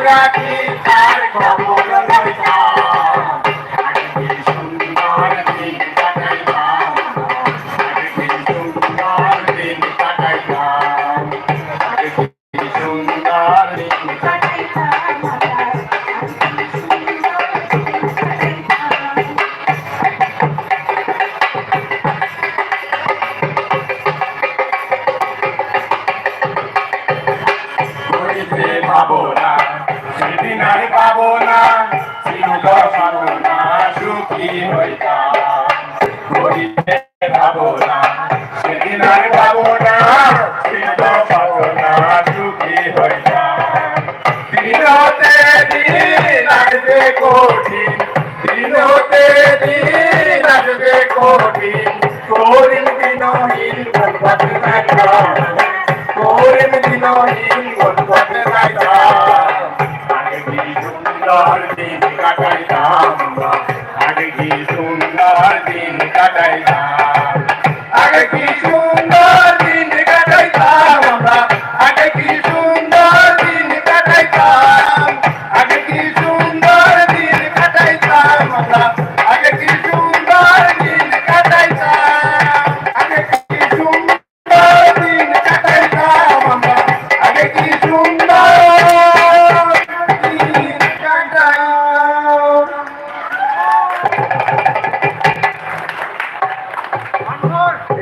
আমরা পাবো না চিরগ পাবো না সুখী হইতাম করিতে পাবো না সেদিন আর পাবো না চিরগ পাবো না সুখী হইতাম দিন হতে দিন আসবে কঠিন দিন হতে দিন আসবে কঠিন করিম দিনহীন গল্পত সুন্দর দিন কাটাইতাম আগে কি সুন্দর দিন কাটাইতাম আগে কি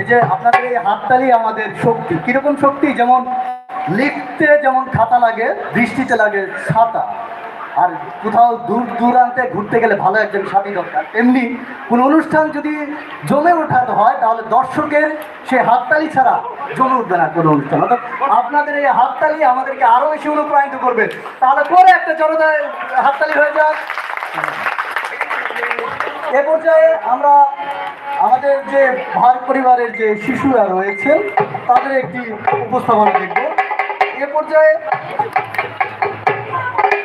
যে আপনাদের এই হাততালি আমাদের শক্তি। কীরকম শক্তি? যেমন লিখতে যেমন খাতা লাগে দৃষ্টিতে লাগে ছাতা। আর কোথাও দূর দূরান্তে ঘুরতে গেলে ভালো একজন সাথী দরকার। এমনি কোনো অনুষ্ঠান যদি জমে ওঠাতে হয়, তাহলে দর্শকের সে হাততালি ছাড়া জমে উঠবে না কোনো অনুষ্ঠান। অর্থাৎ আপনাদের এই হাততালি আমাদেরকে আরও বেশি অনুপ্রাণিত করবে। তাহলে করে একটা জনতায় হাততালি হয়ে যাক। এ পর্যায়ে আমরা আমাদের যে ভার পরিবারের যে শিশুরা রয়েছেন, তাদের একটি উপস্থাপনা দেখব। এ পর্যায়ে